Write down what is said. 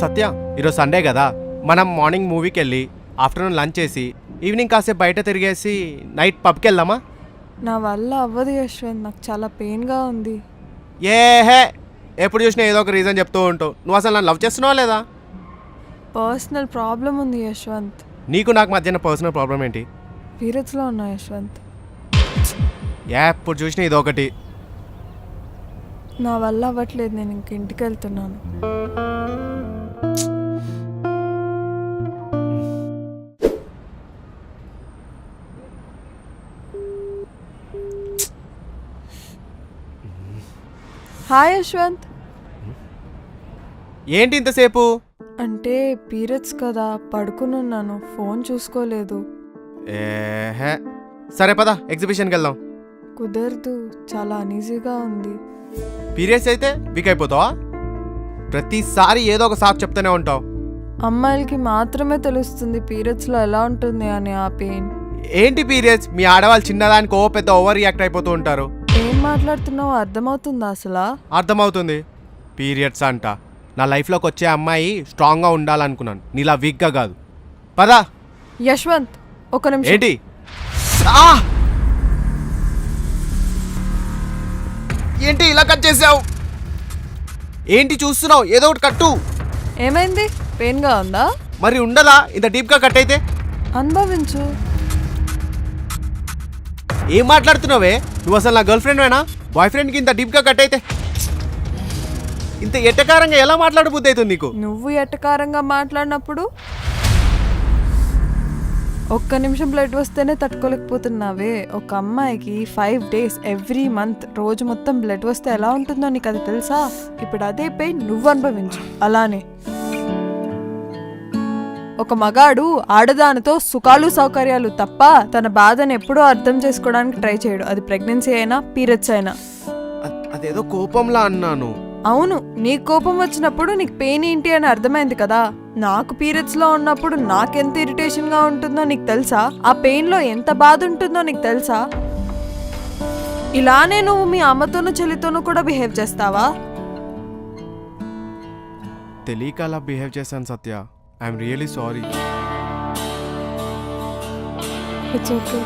సత్య ఈరోజు సండే కదా. మనం మార్నింగ్ మూవీకి వెళ్ళి ఆఫ్టర్నూన్ లంచ్ చేసి ఈవినింగ్ కాసేపు బయట తిరిగేసి నైట్ పబ్కి వెళ్దామా? నా వల్ల అవ్వదు యశ్వంత్ నాకు చాలా పెయిన్గా ఉంది. ఏహే ఎప్పుడు చూసినా ఏదో ఒక రీజన్ చెప్తూ ఉంటావు నువ్వు అసలు నన్ను లవ్ చేస్తున్నావా లేదా? పర్సనల్ ప్రాబ్లం ఉంది యశ్వంత్. నీకు నాకు మధ్యన పర్సనల్ ప్రాబ్లం ఏంటి? పీరియడ్స్లో ఉన్నా యశ్వంత్. ఏ ఎప్పుడు చూసినా ఇది ఒకటి నా వల్ల అవ్వట్లేదు నేను ఇంక ఇంటికి వెళ్తున్నాను. హాయ్ యశ్వంత్. ఏంటి ఇంతసేపు? అంటే పీరియడ్స్ కదా పడుకుని ఉన్నాను ఫోన్ చూసుకోలేదు. ఏహే. సరే పద ఎగ్జిబిషన్కి వెళ్దాం. కుదరదు. చాలా అనీజీగా ఉంది. పీరియడ్స్ అయితే వీక్ అయిపోతావా? ప్రతిసారి ఏదో ఒక సాకు చెప్తూనే ఉంటావు. అమ్మాయిలకి మాత్రమే తెలుస్తుంది పీరియడ్స్లో ఎలా ఉంటుంది అని ఆ పెయిన్ ఏంటి పీరియడ్స్? మీ ఆడవాళ్ళు చిన్నదానికి ఓ పెద్ద ఓవర్ రియాక్ట్ అయిపోతూ ఉంటారు. ఏం మాట్లాడుతున్నావో అర్థమవుతుందా అసలా? అర్థమవుతుంది. పీరియడ్స్ అంట. నా లైఫ్లోకి వచ్చే అమ్మాయి స్ట్రాంగ్గా ఉండాలనుకున్నాను. నీలా వీక్గా కాదు. పదా. యశ్వంత్ ఒక నిమిషం. ఏంటి? ఆ! ఏంటి ఇలా కట్ చేసావు ఏంటి చూస్తున్నావు? ఏదో ఒకటి కట్టు. ఏమైంది? పెయిన్గా ఉందా? మరి ఉండదా ఇంత డీప్గా కట్ అయితే? అనుభవించు. ఏం మాట్లాడుతున్నావే? నువ్వు అసలు నా గర్ల్ ఫ్రెండ్ బాయ్ ఫ్రెండ్కి ఇంత డీప్గా కట్ అయితే? ఇంత ఎట్టకారంగా ఎలా మాట్లాడబుద్ధి అవుతుంది నీకు? నువ్వు ఎటకారంగా మాట్లాడినప్పుడు ఒక్క నిమిషం బ్లడ్ వస్తేనే తట్టుకోలేకపోతున్నావే. ఒక అమ్మాయికి ఫైవ్ డేస్ ఎవ్రీ మంత్ రోజు మొత్తం బ్లడ్ వస్తే ఎలా ఉంటుందో నీకు అది తెలుసా? ఇప్పుడు అదే పెయిన్ నువ్వు అనుభవించు. అలానే. ఒక మగాడు ఆడదానితో సుఖాలు సౌకర్యాలు తప్ప తన బాధను ఎప్పుడూ అర్థం చేసుకోవడానికి ట్రై చేయడు. అది ప్రెగ్నెన్సీ అయినా పీరియడ్స్ అయినా. అదేదో కోపంలా అన్నాను. అవును నీ కోపం వచ్చినప్పుడు నీకు పెయిన్ ఏంటి అని అర్థమైంది కదా. నాకు పీరియడ్స్లో ఉన్నప్పుడు నాకెంత ఇరిటేషన్గా ఉంటుందో నీకు తెలుసా? ఆ పెయిన్లో ఎంత బాధ ఉంటుందో నీకు తెలుసా? ఇలానే నువ్వు మీ అమ్మతోనూ చెల్లితోనూ కూడా బిహేవ్ చేస్తావా? తెలియక అలా బిహేవ్ చేశాను Satya. I'm really sorry it's okay